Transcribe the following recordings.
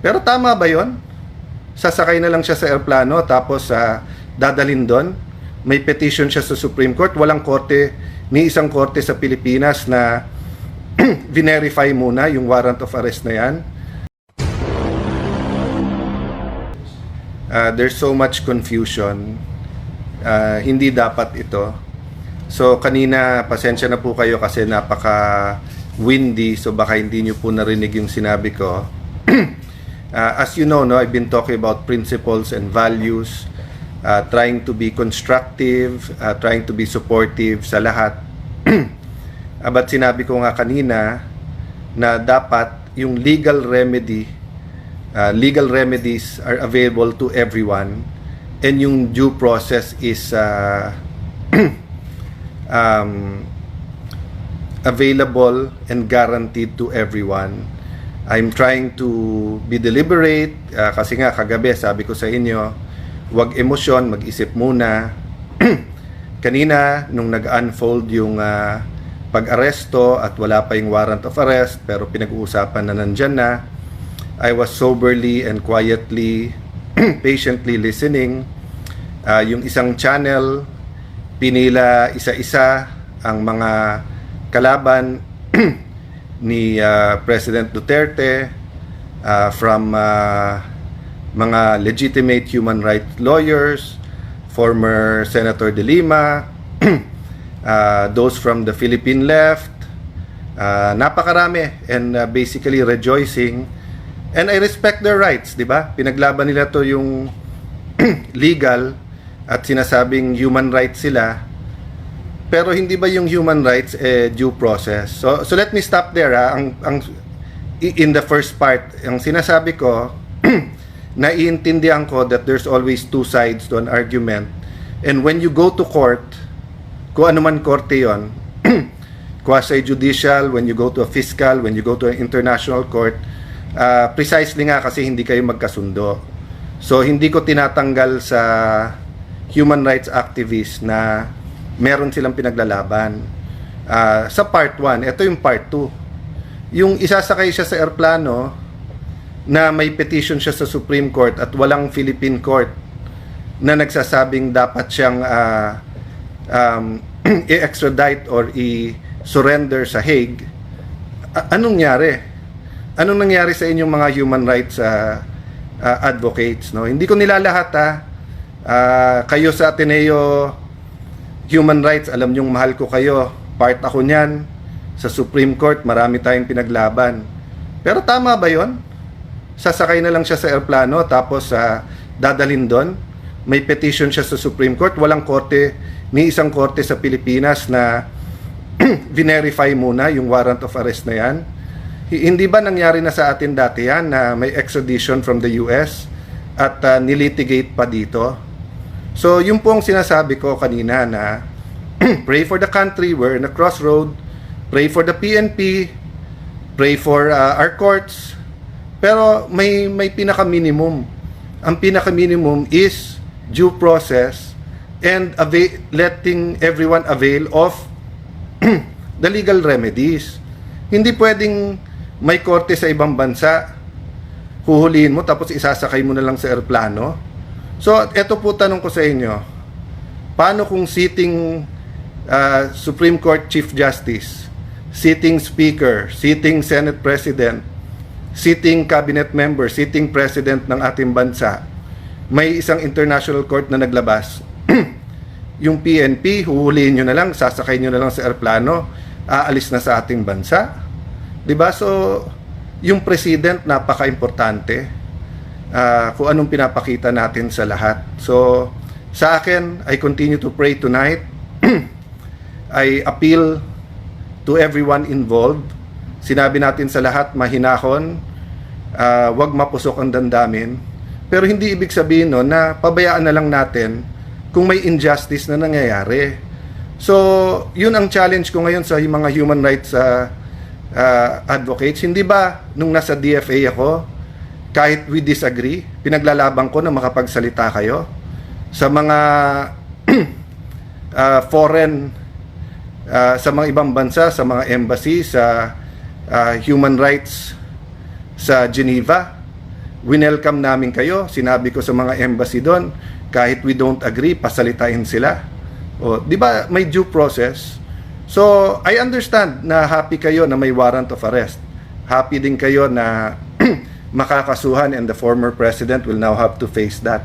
Pero tama ba yon? Sasakay na lang siya sa aeroplano tapos sa dadalhin doon. May petition siya sa Supreme Court. Walang korte, ni isang korte sa Pilipinas na verify muna yung warrant of arrest na yan. Uh, there's so much confusion. Uh, hindi dapat ito. So kanina, pasensya na po kayo kasi napaka windy so baka hindi nyo po narinig yung sinabi ko. uh, as you know, no, I've been talking about principles and values, uh, trying to be constructive, uh, trying to be supportive sa lahat. uh, but sinabi ko nga kanina na dapat yung legal remedy, uh, legal remedies are available to everyone and yung due process is uh, um, available and guaranteed to everyone. I'm trying to be deliberate uh, kasi nga kagabi sabi ko sa inyo, wag emosyon, mag-isip muna. Kanina nung nag-unfold yung uh, pag-aresto at wala pa yung warrant of arrest pero pinag-uusapan na nandyan na, I was soberly and quietly, patiently listening. Uh, yung isang channel, pinila isa-isa ang mga kalaban ni uh, President Duterte uh, from uh, mga legitimate human rights lawyers, former Senator De Lima, uh, those from the Philippine left, uh, napakarami and uh, basically rejoicing and I respect their rights, di ba? Pinaglaban nila to yung legal at sinasabing human rights sila pero hindi ba yung human rights eh, due process? So so let me stop there ha. Ang ang in the first part, ang sinasabi ko naiintindihan ko that there's always two sides to an argument. And when you go to court, kung ano man korte 'yon, quasi-judicial, when you go to a fiscal, when you go to an international court, uh, precisely nga kasi hindi kayo magkasundo. So hindi ko tinatanggal sa human rights activists na meron silang pinaglalaban. Uh, sa part 1, ito yung part 2. Yung isasakay siya sa aeroplano na may petition siya sa Supreme Court at walang Philippine Court na nagsasabing dapat siyang uh, um, i-extradite or i-surrender sa Hague. A- anong nangyari? Anong nangyari sa inyong mga human rights uh, uh, advocates? No? Hindi ko nilalahat ha. Uh, kayo sa Ateneo human rights, alam nyong mahal ko kayo. Part ako niyan. Sa Supreme Court, marami tayong pinaglaban. Pero tama ba yon? Sasakay na lang siya sa aeroplano tapos uh, dadalhin doon. May petition siya sa Supreme Court. Walang korte, ni isang korte sa Pilipinas na verify muna yung warrant of arrest na yan. Hindi ba nangyari na sa atin dati yan na may extradition from the US at uh, nilitigate pa dito? So, yung pong sinasabi ko kanina na pray for the country, we're in a crossroad, pray for the PNP, pray for uh, our courts, pero may may pinaka-minimum. Ang pinaka-minimum is due process and avail, letting everyone avail of the legal remedies. Hindi pwedeng may korte sa ibang bansa, huhulihin mo tapos isasakay mo na lang sa eroplano So, ito po tanong ko sa inyo. Paano kung sitting uh, Supreme Court Chief Justice, sitting Speaker, sitting Senate President, sitting Cabinet Member, sitting President ng ating bansa, may isang international court na naglabas, yung PNP, huhulihin nyo na lang, sasakay nyo na lang sa aeroplano, aalis na sa ating bansa. 'Di ba? So, yung president napaka-importante uh, kung anong pinapakita natin sa lahat. So, sa akin, I continue to pray tonight. I appeal to everyone involved. Sinabi natin sa lahat, mahinahon, uh, wag mapusok ang dandamin. Pero hindi ibig sabihin no, na pabayaan na lang natin kung may injustice na nangyayari. So, yun ang challenge ko ngayon sa mga human rights uh, uh, advocates. Hindi ba nung nasa DFA ako, kahit we disagree, pinaglalaban ko na makapagsalita kayo sa mga uh, foreign uh, sa mga ibang bansa, sa mga embassy, sa uh, human rights sa Geneva. winelcome namin kayo. Sinabi ko sa mga embassy doon, kahit we don't agree, pasalitain sila. O, di ba may due process? So, I understand na happy kayo na may warrant of arrest. Happy din kayo na makakasuhan and the former president will now have to face that.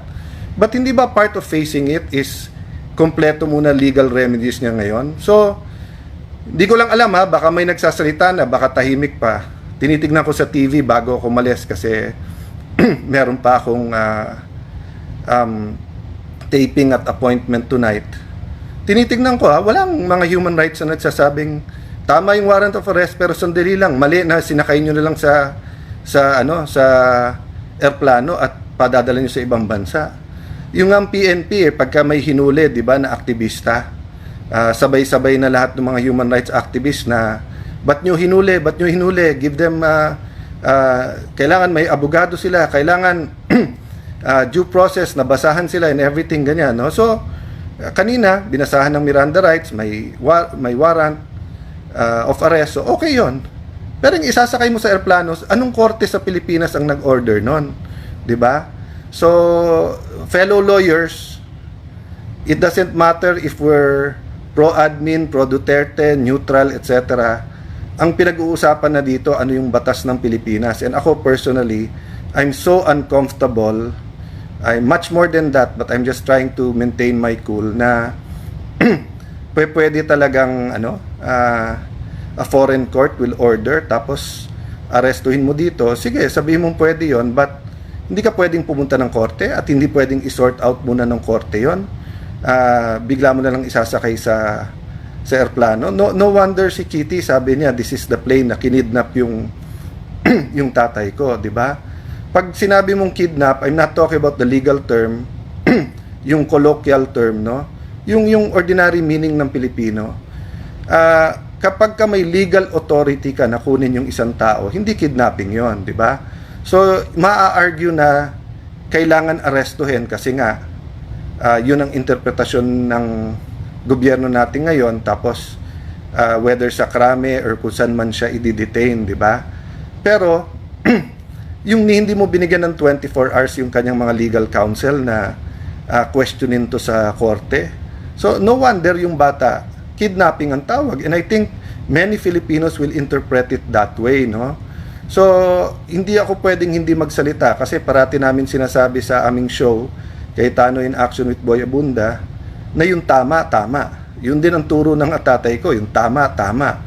But hindi ba part of facing it is kompleto muna legal remedies niya ngayon? So, hindi ko lang alam ha, baka may nagsasalita na, baka tahimik pa. Tinitignan ko sa TV bago ako malis kasi meron pa akong ah, um, taping at appointment tonight. Tinitignan ko ha, walang mga human rights na nagsasabing tama yung warrant of arrest pero sandali lang, mali na sinakay nyo na lang sa sa ano sa airplano at padadala nyo sa ibang bansa. Yung ang PNP eh, pagka may hinuli, 'di ba, na aktivista, ah, sabay-sabay na lahat ng mga human rights activists na ba't nyo hinuli, ba't nyo hinuli, give them ah, ah, kailangan may abogado sila, kailangan ah, due process, nabasahan sila and everything ganyan, no? So, kanina binasahan ng Miranda rights, may wa- may warrant ah, of arrest. So, okay 'yon. Pero yung isasakay mo sa aeroplano, anong korte sa Pilipinas ang nag-order nun? ba? So, fellow lawyers, it doesn't matter if we're pro-admin, pro-Duterte, neutral, etc. Ang pinag-uusapan na dito, ano yung batas ng Pilipinas. And ako personally, I'm so uncomfortable. I'm much more than that, but I'm just trying to maintain my cool na pwe- pwede talagang ano, ah, a foreign court will order tapos arestuhin mo dito. Sige, sabihin mo pwede 'yon, but hindi ka pwedeng pumunta ng korte at hindi pwedeng i-sort out muna ng korte 'yon. Ah, bigla mo na lang isasakay sa sa airplano. No no wonder si Kitty sabi niya, this is the plane na kinidnap yung yung tatay ko, 'di ba? Pag sinabi mong kidnap, I'm not talking about the legal term, yung colloquial term, no? Yung yung ordinary meaning ng Pilipino. Ah, kapag ka may legal authority ka na kunin yung isang tao, hindi kidnapping 'yon, 'di ba? So, maa-argue na kailangan arestuhin kasi nga ah, yun ang interpretasyon ng gobyerno natin ngayon tapos ah, whether sa krame or kung saan man siya i-detain, di ba? Pero yung hindi mo binigyan ng 24 hours yung kanyang mga legal counsel na ah, questionin to sa korte. So no wonder yung bata kidnapping ang tawag and I think many Filipinos will interpret it that way, no? So, hindi ako pwedeng hindi magsalita kasi parati namin sinasabi sa aming show, Cayetano in Action with Boy Abunda, na yung tama, tama. Yun din ang turo ng atatay ko, yung tama, tama.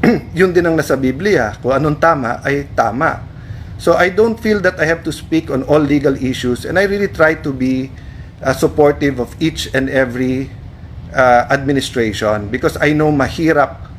yun din ang nasa Biblia, kung anong tama ay tama. So I don't feel that I have to speak on all legal issues and I really try to be uh, supportive of each and every uh, administration because I know mahirap